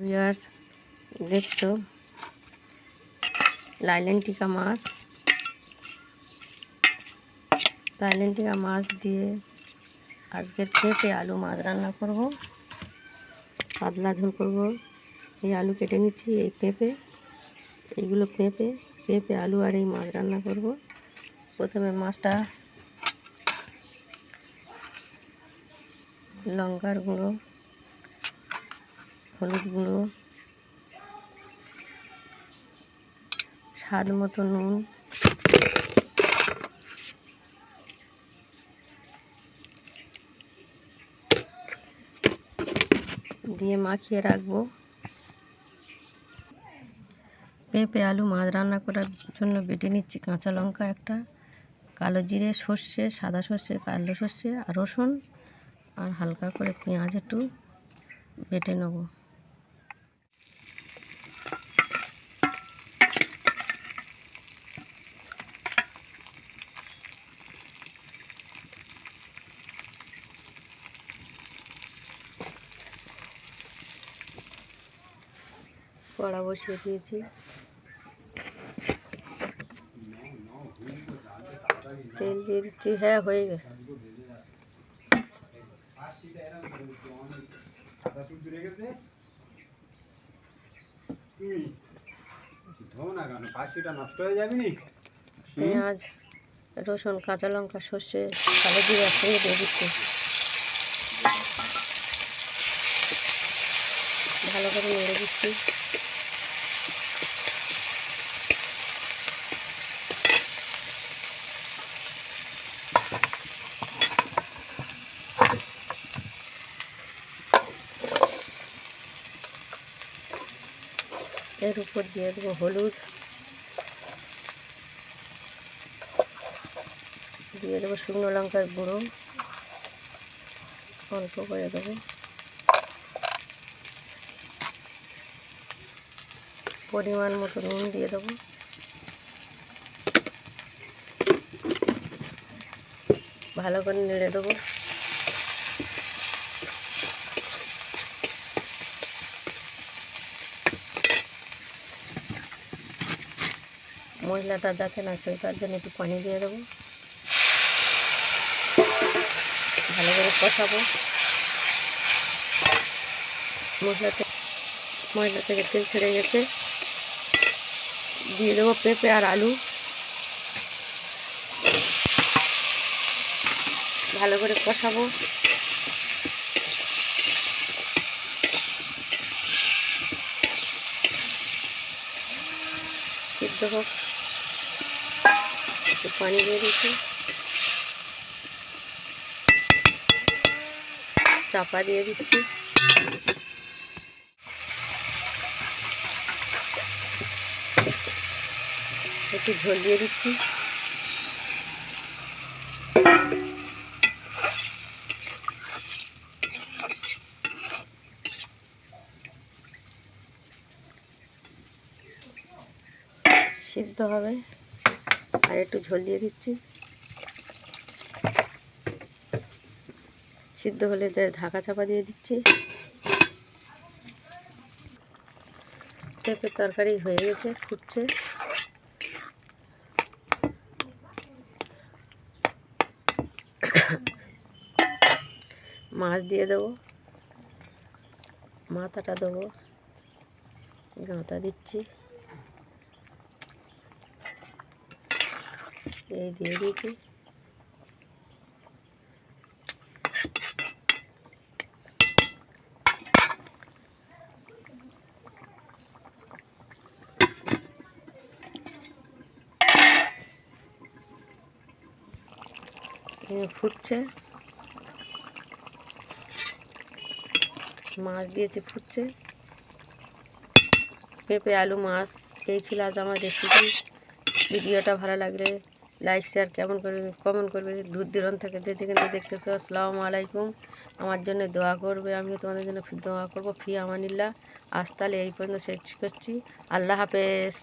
Viewers দেখছ? লাইলেন টিকা মাছ। লাইলেন টিকা মাছ দিয়ে আজকের পেঁপে আলু মাছ রান্না করব। পাতলা ঝোল করব। এই আলু কেটে নিচ্ছি এই পেঁপে। এইগুলো পেঁপে পেঁপে, আলু আর এই মাছ রান্না করব। প্রথমে মাছটা লঙ্কার গুঁড়ো হলুদ গুঁড়ো স্বাদ মতো নুন, দিয়ে মাখিয়ে রাখব। পেঁপে, আলু, মাছ রান্না করার জন্য বেটে নিচ্ছি কাঁচা লঙ্কা একটা, কালো জিরে, সর্ষে, সাদা সর্ষে, কালো সর্ষে, আর রসুন, আর হালকা করে পেঁয়াজ একটু বেটে নেব। কড়া বসিয়ে দিয়েছি। তেল দিয়ে দিচ্ছি হ্যাঁ হয়ে গেছে। পেঁয়াজ, রসুন, কাঁচা লঙ্কা, সর্ষে, কালো জিরে দিয়ে দিচ্ছি। ভালো করে নেড়ে দিচ্ছি। এর উপর দিয়ে দেবো হলুদ। দিয়ে দেবো শুকনো লঙ্কার গুঁড়ো। অল্প করে দেবো। পরিমাণ মতো নুন দিয়ে দেবো। ভালো করে নেড়ে দেবো। মশলাটা যাতে না হয়, তার জন্য একটু পানি দিয়ে দেবো। ভালো করে কষাবো। মশলাতে মশলা থেকে তেল ছেড়ে গেছে। দিয়ে দেবো পেঁপে আর আলু। ভালো করে কষাবো। সিদ্ধ হোক। একটু পানি দিয়ে দিচ্ছি। চাপা দিয়ে দিচ্ছি। একটু ঝোল দিয়ে দিচ্ছি। সিদ্ধ হবে। আর একটু ঝোল দিয়ে দিচ্ছি। সিদ্ধ হলে ঢাকা চাপা দিয়ে দিচ্ছি। পেঁপের তরকারি হয়ে গেছে, ফুটছে। মাছ দিয়ে দেবো। মাথাটা দেবো। গাঁতা দিচ্ছি। এই দিয়ে দিয়েছি। ফুটছে। মাছ দিয়েছি, ফুটছে। পেঁপে, আলু, মাছ। এই ছিল আজ আমার রেসিপি ভিডিওটা ভালো লাগলে লাইক শেয়ার কেমন করবে কমেন্ট করবে দূর দূরান্ত থেকে, যে যেখানে দেখতেছো, আসসালাম আলাইকুম। আমার জন্য দোয়া করবে আমি তোমাদের জন্য দোয়া করব, ফি আমানিল্লা আজ তাহলে এই পর্যন্ত শেষ করছি। আল্লাহ হাফেজ।